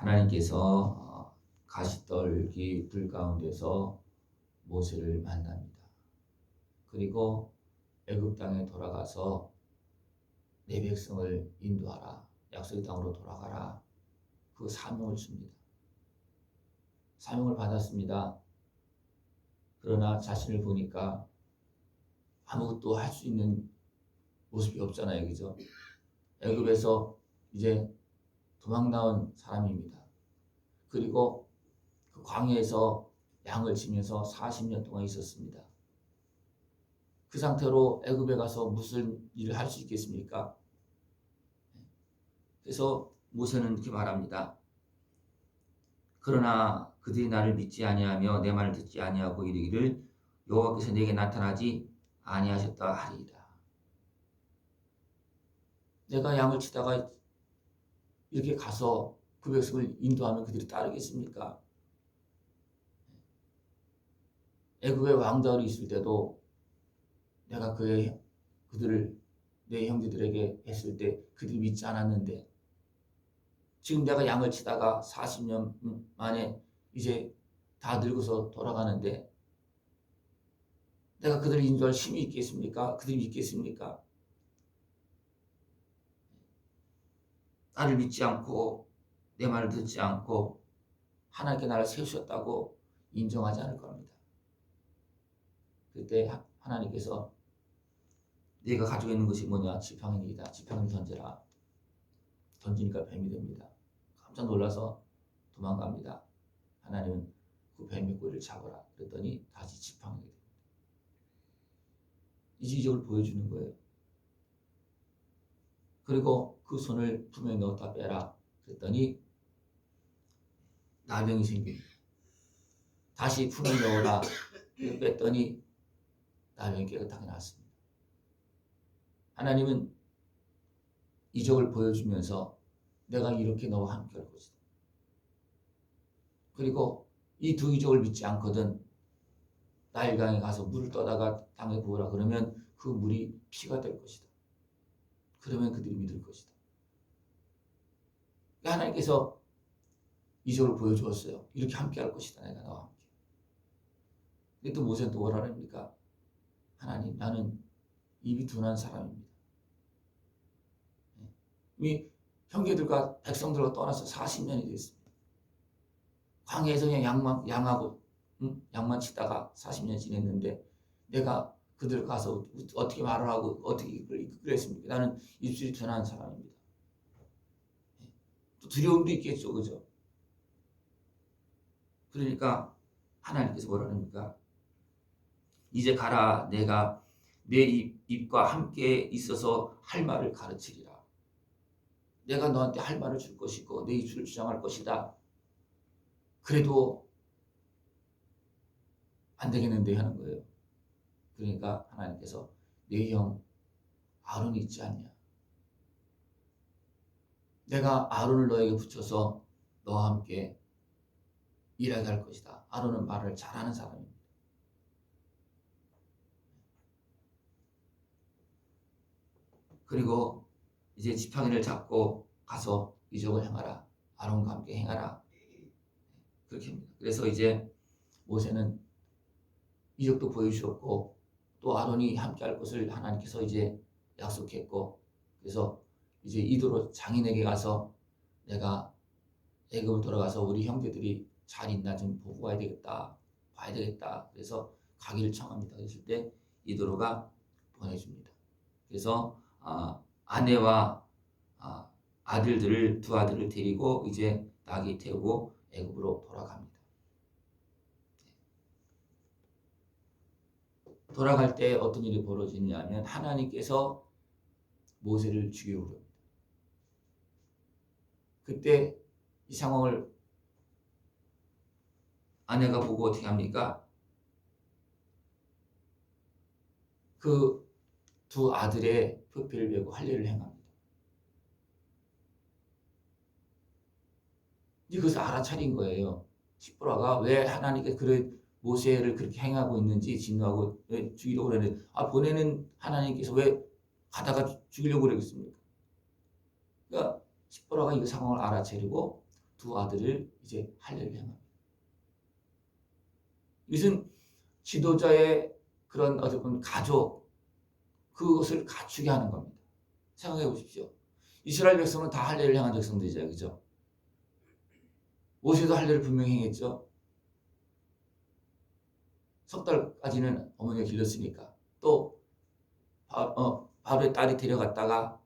하나님께서 어, 가시떨기 불 가운데서 모세를 만납니다. 그리고 애굽 땅에 돌아가서 내 백성을 인도하라. 약속의 땅으로 돌아가라. 그 사명을 줍니다. 사명을 받았습니다. 그러나 자신을 보니까 아무것도 할 수 있는 모습이 없잖아요. 그죠? 애굽에서 이제 도망 나온 사람입니다. 그리고 그 광야에서 양을 치면서 40년 동안 있었습니다. 그 상태로 애굽에 가서 무슨 일을 할 수 있겠습니까? 그래서 모세는 이렇게 말합니다. 그러나 그들이 나를 믿지 아니하며 내 말을 듣지 아니하고 이르기를 여호와께서 내게 나타나지 아니하셨다 하리이다. 내가 양을 치다가 이렇게 가서 그 백성을 인도하면 그들이 따르겠습니까? 애굽의 왕자로 있을 때도 내가 그의 그들을 내 형제들에게 했을 때 그들이 믿지 않았는데 지금 내가 양을 치다가 40년 만에 이제 다 늙어서 돌아가는데 내가 그들을 인도할 힘이 있겠습니까? 그들이 믿겠습니까? 나를 믿지 않고 내 말을 듣지 않고 하나님께 나를 세우셨다고 인정하지 않을 겁니다. 그때 하- 하나님께서 네가 가지고 있는 것이 뭐냐? 지팡이이다. 지팡이 던져라. 던지니까 뱀이 됩니다. 깜짝 놀라서 도망갑니다. 하나님은 그 뱀의 꼬리를 잡아라. 그랬더니 다시 지팡이가 됩니다. 이 지적을 보여주는 거예요. 그리고 그 손을 품에 넣었다 빼라. 그랬더니 나병이 생깁니다. 다시 품에 넣어라. 뺐더니 나병이 깨끗하게 나왔습니다. 하나님은 이적을 보여주면서 내가 이렇게 너와 함께 할 것이다. 그리고 이 두 이적을 믿지 않거든 나일강에 가서 물을 떠다가 땅에 부으라 그러면 그 물이 피가 될 것이다. 그러면 그들이 믿을 것이다. 그러니까 하나님께서 이적을 보여주었어요. 이렇게 함께 할 것이다. 내가 너와 함께. 근데 또 모세는 또 뭐라 합니까? 하나님, 나는 입이 둔한 사람입니다. 이 형제들과 백성들과 떠나서 40년이 됐습니다. 광야에서 그냥 양만, 양하고, 응? 양만 치다가 40년 지냈는데 내가 그들 가서 어떻게 말을 하고 어떻게 이끌겠습니까? 나는 입술이 둔한 사람입니다. 또 두려움도 있겠죠, 그죠? 그러니까 하나님께서 뭐라 합니까? 이제 가라, 내가 내 입, 입과 함께 있어서 할 말을 가르치리라. 내가 너한테 할 말을 줄 것이고 내 입술을 주장할 것이다. 그래도 안 되겠는데 하는 거예요. 그러니까 하나님께서 내 형 아론이 있지 않냐? 내가 아론을 너에게 붙여서 너와 함께 일하게 할 것이다. 아론은 말을 잘하는 사람입니다. 그리고 이제 지팡이를 잡고 가서 이적을 행하라. 아론과 함께 행하라. 그렇게 합니다. 그래서 이제 모세는 이적도 보여주셨고 또 아론이 함께 할 것을 하나님께서 이제 약속했고 그래서 이제 이도로 장인에게 가서 내가 애굽을 돌아가서 우리 형제들이 잘 있나 좀 보고 가야 되겠다 봐야 되겠다. 그래서 가기를 청합니다. 그랬을 때 이도로가 보내줍니다. 그래서 아, 아내와 아, 아들들을 두 아들을 데리고 이제 낙이 태우고 애굽으로 돌아갑니다. 돌아갈 때 어떤 일이 벌어지냐면 하나님께서 모세를 그럽니다. 그때 이 상황을 아내가 보고 어떻게 합니까? 그 두 아들의 표피를 메고 할례를 행합니다. 이것을 알아차린 거예요. 시보라가 왜 하나님께 그래 모세를 그렇게 행하고 있는지 진노하고 왜 죽이려고 그러는데 아 보내는 하나님께서 왜 가다가 죽이려고 그러겠습니까? 그러니까 시보라가 이 상황을 알아차리고 두 아들을 이제 할례를 행합니다. 이것은 지도자의 그런 어떻게 가족 그것을 갖추게 하는 겁니다. 생각해 보십시오. 이스라엘 백성은 다 할례를 행한 백성들이죠, 그죠? 모세도 할례를 분명히 행했죠. 석 달까지는 어머니가 길렀으니까 또 바, 어, 바로의 딸이 데려갔다가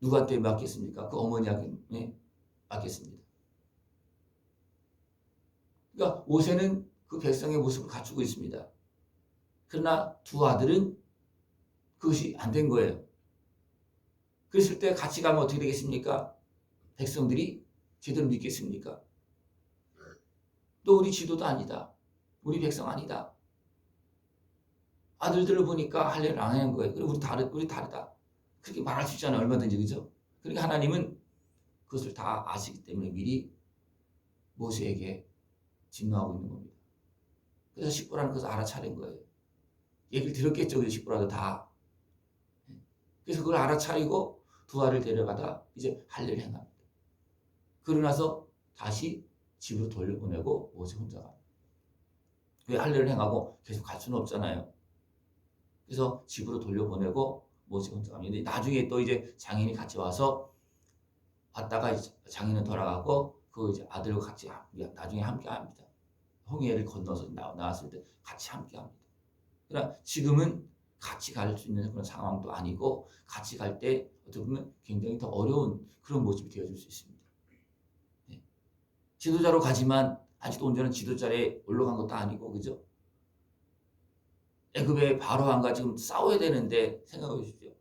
누구한테 맡겼습니까? 그 어머니한테 네, 맡겼습니다. 그러니까 모세는 그 백성의 모습을 갖추고 있습니다. 그러나 두 아들은 그것이 안 된 거예요. 그랬을 때 같이 가면 어떻게 되겠습니까? 백성들이 제대로 믿겠습니까? 또 우리 지도도 아니다. 우리 백성 아니다. 아들들을 보니까 할례를 안 하는 거예요. 그리고 우리 다르, 우리 다르다. 그렇게 말할 수 있잖아요. 얼마든지 그죠? 그러니까 하나님은 그것을 다 아시기 때문에 미리 모세에게 진노하고 있는 겁니다. 그래서 십부라는 것을 알아차린 거예요. 얘기를 들었겠죠. 그 십부라도 다. 그래서 그걸 알아차리고 두 알을 데려가다 이제 할례를 행합니다. 그러고 나서 다시 집으로 돌려보내고 모세 혼자 갑니다. 왜 할례를 행하고 계속 갈 수는 없잖아요. 그래서 집으로 돌려보내고 모세 혼자 갑니다. 나중에 또 이제 장인이 같이 와서 왔다가 장인은 돌아가고 그 이제 아들과 같이 나중에 함께 합니다. 홍해를 건너서 나왔을 때 같이 함께 합니다. 그러나 지금은 같이 갈 수 있는 그런 상황도 아니고 같이 갈 때 어떻게 보면 굉장히 더 어려운 그런 모습이 되어줄 수 있습니다. 네. 지도자로 가지만 아직도 온전한 지도자에 올라간 것도 아니고 그죠? 애굽의 바로왕과 지금 싸워야 되는데 생각해 보십시오.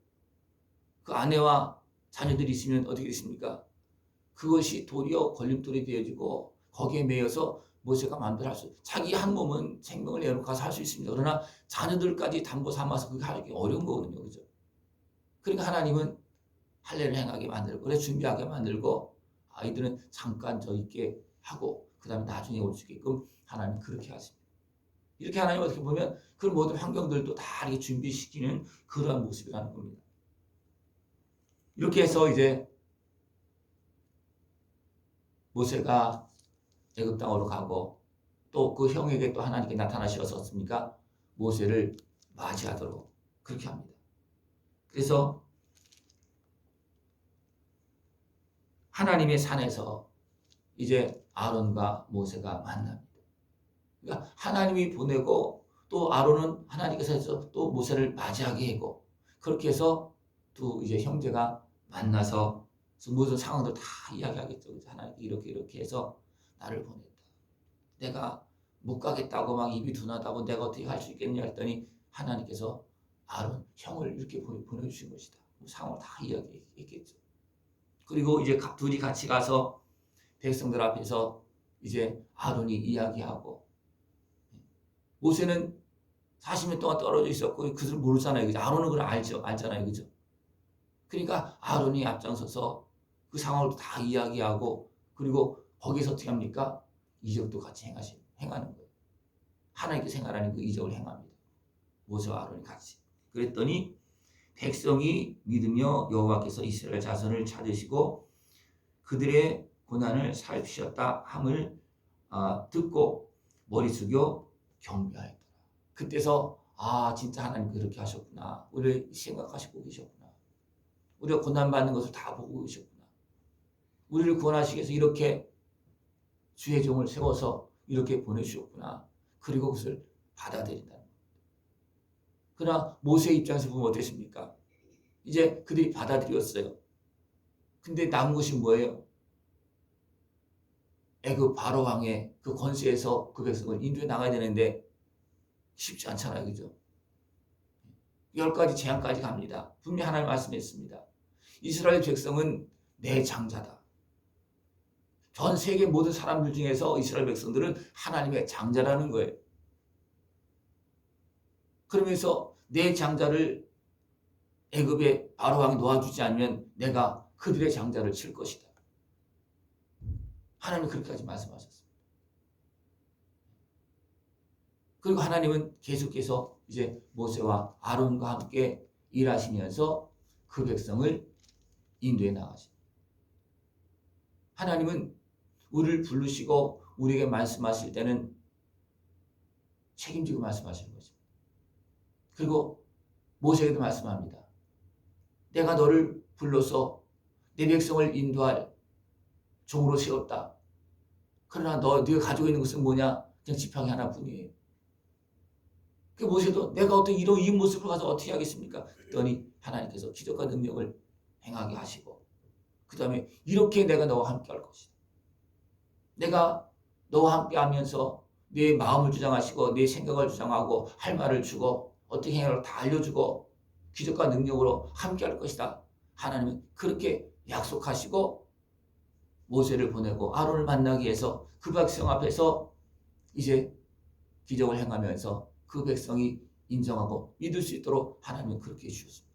그 아내와 자녀들이 있으면 어떻게 됐습니까? 그것이 도리어 걸림돌이 되어지고 거기에 매여서 모세가 마음대로 할 수, 자기 한 몸은 생명을 내놓고 가서 할 수 있습니다. 그러나 자녀들까지 담보 삼아서 그게 하기 어려운 거거든요. 그죠? 그러니까 하나님은 할례를 행하게 만들고, 그래 준비하게 만들고, 아이들은 잠깐 저 있게 하고, 그 다음에 나중에 올 수 있게끔 하나님 그렇게 하십니다. 이렇게 하나님 어떻게 보면 그 모든 환경들도 다 이렇게 준비시키는 그러한 모습이라는 겁니다. 이렇게 해서 이제 모세가 애굽 땅으로 가고 또 그 형에게 또 하나님께 나타나셨었습니까? 모세를 맞이하도록 그렇게 합니다. 그래서 하나님의 산에서 이제 아론과 모세가 만납니다. 그러니까 하나님이 보내고 또 아론은 하나님께서 또 모세를 맞이하게 하고 그렇게 해서 두 이제 형제가 만나서 모든 상황들 다 이야기하겠죠. 하나님 이렇게 이렇게 해서 나를 보냈다. 내가 못 가겠다고 막 입이 둔하다고 내가 어떻게 할 수 있겠냐 했더니 하나님께서 아론 형을 이렇게 보내주신 것이다. 뭐 상황을 다 이야기했겠죠. 그리고 이제 둘이 같이 가서 백성들 앞에서 이제 아론이 이야기하고 모세는 40년 동안 떨어져 있었고 그들 모르잖아요. 그죠? 아론은 그걸 알죠. 알잖아요. 그죠? 그러니까 아론이 앞장서서 그 상황을 다 이야기하고 그리고 거기서 어떻게 합니까? 이적도 같이 행하시, 행하는 거예요. 하나님께 생활하는 그 이적을 행합니다. 모세와 아론이 같이. 그랬더니 백성이 믿으며 여호와께서 이스라엘 자손을 찾으시고 그들의 고난을 살피셨다 함을 아, 듣고 머리 숙여 경배하였더라. 그때서 아 진짜 하나님 그렇게 하셨구나. 우리를 생각하시고 계셨구나. 우리가 고난 받는 것을 다 보고 계셨구나. 우리를 구원하시기 위해서 이렇게 주의 종을 세워서 이렇게 보내주셨구나. 그리고 그것을 받아들인다는 겁니다. 그러나 모세 입장에서 보면 어땠습니까? 이제 그들이 받아들였어요. 근데 남은 것이 뭐예요? 애굽 바로 왕의 그 권세에서 그 백성을 인도해 나가야 되는데 쉽지 않잖아요. 그죠? 열 가지 재앙까지 갑니다. 분명히 하나님 말씀했습니다. 이스라엘 백성은 내 장자다. 전 세계 모든 사람들 중에서 이스라엘 백성들은 하나님의 장자라는 거예요. 그러면서 내 장자를 애굽의 바로 왕이 놓아주지 않으면 내가 그들의 장자를 칠 것이다. 하나님 그렇게까지 말씀하셨습니다. 그리고 하나님은 계속해서 이제 모세와 아론과 함께 일하시면서 그 백성을 인도해 나가십니다. 하나님은 우리를 부르시고 우리에게 말씀하실 때는 책임지고 말씀하시는 것입니다. 그리고 모세에게도 말씀합니다. 내가 너를 불러서 내 백성을 인도할 종으로 세웠다. 그러나 너 네가 가지고 있는 것은 뭐냐? 그냥 지팡이 하나뿐이에요. 그 모세도 내가 어떻게 이런 이 모습으로 가서 어떻게 하겠습니까? 그랬더니 하나님께서 기적과 능력을 행하게 하시고 그 다음에 이렇게 내가 너와 함께 할 것이다. 내가 너와 함께 하면서 내 마음을 주장하시고 내 생각을 주장하고 할 말을 주고 어떻게 해야 다 알려주고 기적과 능력으로 함께 할 것이다. 하나님은 그렇게 약속하시고 모세를 보내고 아론을 만나기 위해서 그 백성 앞에서 이제 기적을 행하면서 그 백성이 인정하고 믿을 수 있도록 하나님은 그렇게 해주셨습니다.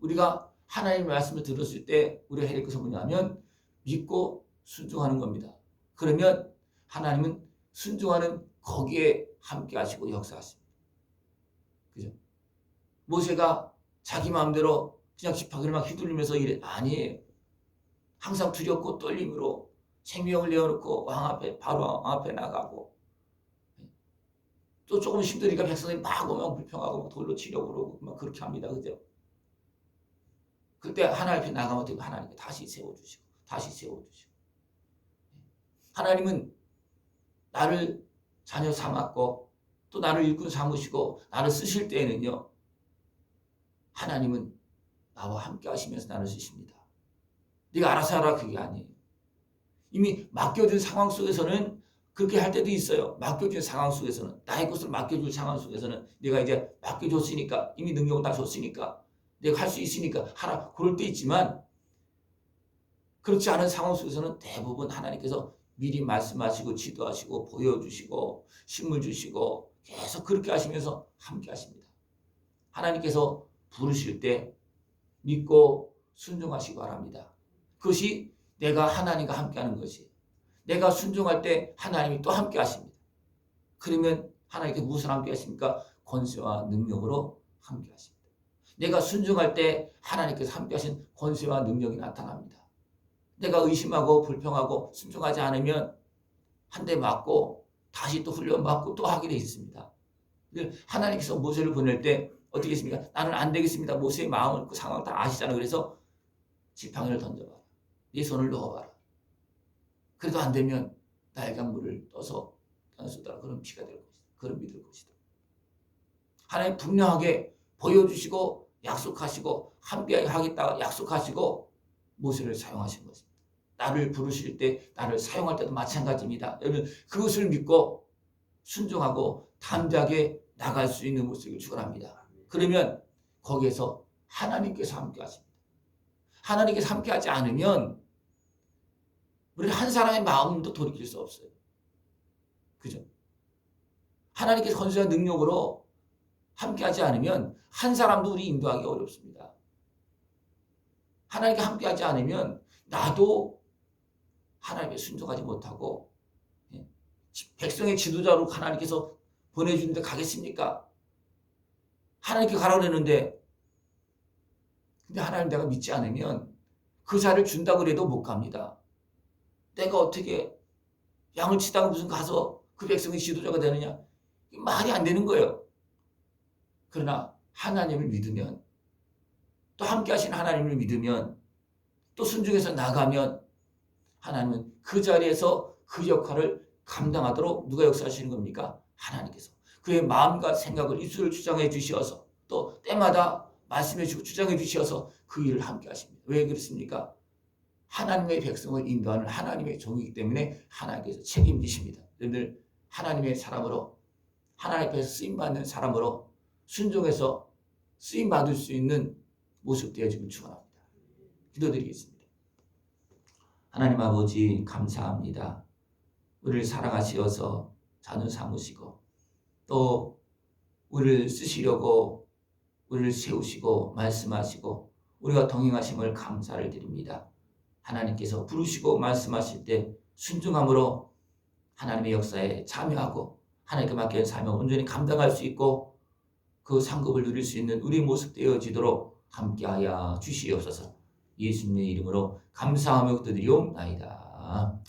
우리가 하나님의 말씀을 들었을 때 우리가 해야 될 것은 뭐냐면 믿고 순종하는 겁니다. 그러면 하나님은 순종하는 거기에 함께 하시고 역사하십니다. 그죠? 모세가 자기 마음대로 그냥 지팡이를 막 휘둘리면서 이래 아니에요. 항상 두렵고 떨림으로 생명을 내어놓고 왕 앞에 바로 왕 앞에 나가고 또 조금 힘드니까 백성들이 막 오면 불평하고 막 돌로 치려고 그러고 막 그렇게 합니다. 그죠? 그때 하나님 앞에 나가면 되고 하나님께 다시 세워주시고 다시 세워주시고 하나님은 나를 자녀 삼았고 또 나를 일꾼 삼으시고 나를 쓰실 때에는요 하나님은 나와 함께 하시면서 나를 쓰십니다. 네가 알아서 하라 그게 아니에요. 이미 맡겨준 상황 속에서는 그렇게 할 때도 있어요. 맡겨준 상황 속에서는 나의 것을 맡겨줄 상황 속에서는 내가 이제 맡겨줬으니까 이미 능력을 다 줬으니까 내가 할 수 있으니까 하라 그럴 때 있지만 그렇지 않은 상황 속에서는 대부분 하나님께서 미리 말씀하시고 지도하시고 보여주시고 식물 주시고 계속 그렇게 하시면서 함께 하십니다. 하나님께서 부르실 때 믿고 순종하시기 바랍니다. 그것이 내가 하나님과 함께하는 것이 내가 순종할 때 하나님이 또 함께 하십니다. 그러면 하나님께 무엇을 함께 하십니까? 권세와 능력으로 함께 하십니다. 내가 순종할 때 하나님께서 함께 하신 권세와 능력이 나타납니다. 내가 의심하고 불평하고 순종하지 않으면 한 대 맞고 다시 또 훈련 받고 또 하게 돼 있습니다. 하나님께서 모세를 보낼 때 어떻게 했습니까? 나는 안 되겠습니다. 모세의 마음을 그 상황 다 아시잖아요. 그래서 지팡이를 던져봐라. 네 손을 넣어봐라. 그래도 안 되면 날강물을 떠서 땅에 쏟아라. 그럼 피가 될 것이다. 그럼 믿을 것이다. 하나님 분명하게 보여주시고 약속하시고 함께 하겠다 약속하시고 모세를 사용하신 것입니다. 나를 부르실 때 나를 사용할 때도 마찬가지입니다. 여러분 그것을 믿고 순종하고 담대하게 나갈 수 있는 모습을 축원합니다. 그러면 거기에서 하나님께서 함께 하십니다. 하나님께서 함께 하지 않으면 우리 한 사람의 마음도 돌이킬 수 없어요. 그죠? 하나님께서 건수와 능력으로 함께 하지 않으면 한 사람도 우리 인도하기 어렵습니다. 하나님께 함께 하지 않으면 나도 하나님께 순종하지 못하고 예, 백성의 지도자로 하나님께서 보내주는데 가겠습니까? 하나님께 가라고 그랬는데 근데 하나님 내가 믿지 않으면 그 자를 준다 그래도 못 갑니다. 내가 어떻게 양을 치다가 무슨 가서 그 백성의 지도자가 되느냐? 말이 안 되는 거예요. 그러나 하나님을 믿으면 또 함께 하신 하나님을 믿으면 또 순종해서 나가면 하나님은 그 자리에서 그 역할을 감당하도록 누가 역사하시는 겁니까? 하나님께서. 그의 마음과 생각을 입술을 주장해 주시어서 또 때마다 말씀해 주고 주장해 주시어서 그 일을 함께 하십니다. 왜 그렇습니까? 하나님의 백성을 인도하는 하나님의 종이기 때문에 하나님께서 책임지십니다. 여러분들 하나님의 사람으로 하나님 앞에서 쓰임 받는 사람으로 순종해서 쓰임 받을 수 있는 모습 되어지길 축원합니다. 기도드리겠습니다. 하나님 아버지 감사합니다. 우리를 사랑하시어서 자녀 삼으시고 또 우리를 쓰시려고 우리를 세우시고 말씀하시고 우리가 동행하심을 감사를 드립니다. 하나님께서 부르시고 말씀하실 때 순종함으로 하나님의 역사에 참여하고 하나님께 맡긴 삶을 온전히 감당할 수 있고 그 상급을 누릴 수 있는 우리 모습 되어지도록 함께하여 주시옵소서. 예수님의 이름으로 감사하며 기도드리옵나이다.